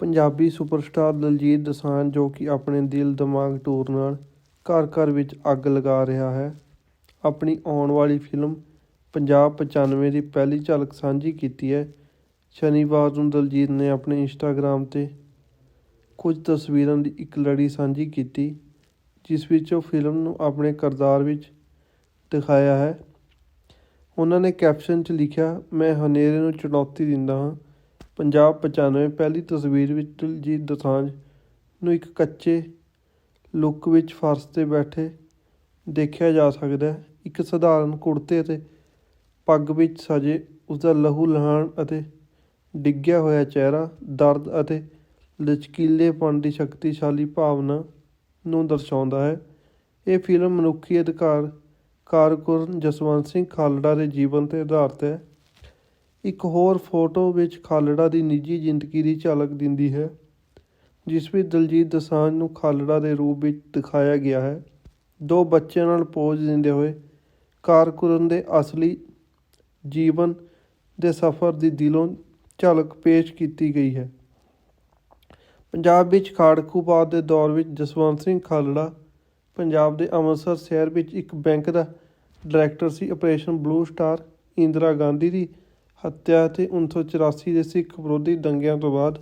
Punjabi superstar Daljit Dosanjh ਜੋ ਕਿ ਆਪਣੇ ਦਿਲ ਦਿਮਾਗ ਟੂਰ ਨਾਲ ਘਰ ਘਰ ਵਿੱਚ ਅੱਗ ਲਗਾ ਰਿਹਾ ਹੈ, ਆਪਣੀ ਆਉਣ ਵਾਲੀ ਫਿਲਮ ਪੰਜਾਬ 95 ਦੀ ਪਹਿਲੀ ਝਲਕ ਸਾਂਝੀ ਕੀਤੀ ਹੈ। ਸ਼ਨੀਵਾਰ ਨੂੰ ਦਲਜੀਤ ਨੇ ਆਪਣੇ ਇੰਸਟਾਗ੍ਰਾਮ 'ਤੇ ਕੁਝ ਤਸਵੀਰਾਂ ਦੀ ਇੱਕ ਲੜੀ ਸਾਂਝੀ ਕੀਤੀ, ਜਿਸ ਵਿੱਚ ਉਹ ਫਿਲਮ ਨੂੰ ਆਪਣੇ ਕਿਰਦਾਰ ਵਿੱਚ ਦਿਖਾਇਆ ਹੈ। ਉਹਨਾਂ ਨੇ ਕੈਪਸ਼ਨ 'ਚ ਲਿਖਿਆ, ਮੈਂ ਹਨੇਰੇ ਨੂੰ ਚੁਣੌਤੀ ਦਿੰਦਾ ਹਾਂ। ਪੰਜਾਬ 95 ਪਹਿਲੀ ਤਸਵੀਰ ਵਿੱਚ ਦਿਲਜੀਤ ਦੋਸਾਂਝ ਨੂੰ ਇੱਕ ਕੱਚੇ ਲੁੱਕ ਵਿੱਚ ਫਰਸ਼ ਤੇ ਬੈਠੇ ਦੇਖਿਆ ਜਾ ਸਕਦਾ ਹੈ। ਇੱਕ ਸਧਾਰਨ ਕੁੜਤੇ ਅਤੇ ਪੱਗ ਵਿੱਚ ਸਜੇ ਉਸਦਾ ਲਹੂ ਲਹਾਨ ਅਤੇ ਡਿੱਗਿਆ ਹੋਇਆ ਚਿਹਰਾ, ਦਰਦ ਅਤੇ ਲਚਕੀਲੇਪਣ ਦੀ ਸ਼ਕਤੀਸ਼ਾਲੀ ਭਾਵਨਾ ਨੂੰ ਦਰਸਾਉਂਦਾ ਹੈ। ਇਹ ਫਿਲਮ ਮਨੁੱਖੀ ਅਧਿਕਾਰ ਕਾਰਕੁਨ ਜਸਵੰਤ ਸਿੰਘ ਖਾਲੜਾ ਦੇ ਜੀਵਨ ਤੇ ਆਧਾਰਿਤ ਹੈ। ਇੱਕ ਹੋਰ ਫੋਟੋ ਵਿੱਚ ਖਾਲੜਾ ਦੀ ਨਿੱਜੀ ਜ਼ਿੰਦਗੀ ਦੀ ਝਲਕ ਦਿੰਦੀ ਹੈ, ਜਿਸ ਵਿੱਚ ਦਲਜੀਤ ਦਸਾਂਝ ਨੂੰ ਖਾਲੜਾ ਦੇ ਰੂਪ ਵਿੱਚ ਦਿਖਾਇਆ ਗਿਆ ਹੈ। ਦੋ ਬੱਚਿਆਂ ਨਾਲ ਪੋਜ਼ ਦਿੰਦੇ ਹੋਏ ਕਾਰਕੁਨ ਦੇ ਅਸਲੀ ਜੀਵਨ ਦੇ ਸਫ਼ਰ ਦੀ ਦਿਲੋਂ ਝਲਕ ਪੇਸ਼ ਕੀਤੀ ਗਈ ਹੈ। ਪੰਜਾਬ ਵਿੱਚ ਖਾੜਕੂਬਾਦ ਦੇ ਦੌਰ ਵਿੱਚ ਜਸਵੰਤ ਸਿੰਘ ਖਾਲੜਾ ਪੰਜਾਬ ਦੇ ਅੰਮ੍ਰਿਤਸਰ ਸ਼ਹਿਰ ਵਿੱਚ ਇੱਕ ਬੈਂਕ ਦਾ ਡਾਇਰੈਕਟਰ ਸੀ। Operation blue star Indira Gandhi ਦੀ ਹੱਤਿਆ ਅਤੇ 1984 ਦੇ ਸਿੱਖ ਵਿਰੋਧੀ ਦੰਗਿਆਂ ਤੋਂ ਬਾਅਦ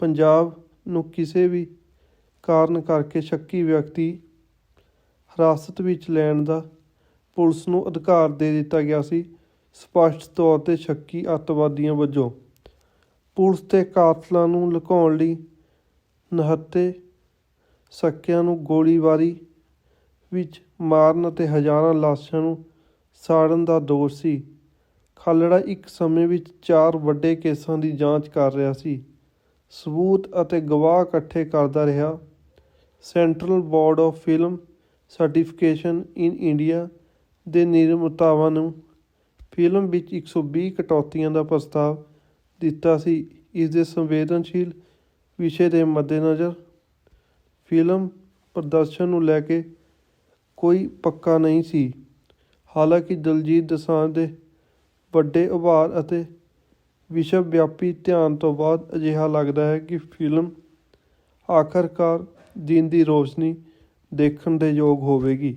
ਪੰਜਾਬ ਨੂੰ ਕਿਸੇ ਵੀ ਕਾਰਨ ਕਰਕੇ ਸ਼ੱਕੀ ਵਿਅਕਤੀ ਹਿਰਾਸਤ ਵਿੱਚ ਲੈਣ ਦਾ ਪੁਲਿਸ ਨੂੰ ਅਧਿਕਾਰ ਦੇ ਦਿੱਤਾ ਗਿਆ ਸੀ, ਸਪਸ਼ਟ ਤੌਰ ਤੇ ਸ਼ੱਕੀ ਅੱਤਵਾਦੀਆਂ ਵਜੋਂ। ਪੁਲਿਸ ਤੇ ਕਾਤਲਾਂ ਨੂੰ ਲੁਕਾਉਣ ਲਈ ਨਹੱਤੇ ਸਕਿਆਂ ਨੂੰ ਗੋਲੀਬਾਰੀ ਵਿੱਚ ਮਾਰਨ ਅਤੇ ਹਜ਼ਾਰਾਂ ਲਾਸ਼ਾਂ ਨੂੰ ਸਾੜਨ ਦਾ ਦੋਸ਼ ਸੀ। ਖਾਲੜਾ ਇੱਕ ਸਮੇਂ ਵਿੱਚ ਚਾਰ ਵੱਡੇ ਕੇਸਾਂ ਦੀ ਜਾਂਚ ਕਰ ਰਿਹਾ ਸੀ। ਸਬੂਤ ਅਤੇ ਗਵਾਹ ਇਕੱਠੇ ਕਰਦਾ ਰਿਹਾ। Central board of film certification in India ਦੇ ਨਿਰਮਤਾਵਾਂ ਨੂੰ ਫਿਲਮ ਵਿੱਚ 120 ਕਟੌਤੀਆਂ ਦਾ ਪ੍ਰਸਤਾਵ ਦਿੱਤਾ ਸੀ। ਇਸ ਦੇ ਸੰਵੇਦਨਸ਼ੀਲ ਵਿਸ਼ੇ ਦੇ ਮੱਦੇਨਜ਼ਰ ਫਿਲਮ ਪ੍ਰਦਰਸ਼ਨ ਨੂੰ ਲੈ ਕੇ ਕੋਈ ਪੱਕਾ ਨਹੀਂ ਸੀ। ਹਾਲਾਂਕਿ ਦਲਜੀਤ ਦਸਾਂਝ ਦੇ ਵੱਡੇ ਉਭਾਰ ਅਤੇ ਵਿਸ਼ਵ ਵਿਆਪੀ ਧਿਆਨ ਤੋਂ ਬਾਅਦ ਅਜਿਹਾ ਲੱਗਦਾ ਹੈ ਕਿ ਫਿਲਮ ਆਖਰਕਾਰ ਦਿਨ ਦੀ ਰੋਸ਼ਨੀ ਦੇਖਣ ਦੇ ਯੋਗ ਹੋਵੇਗੀ।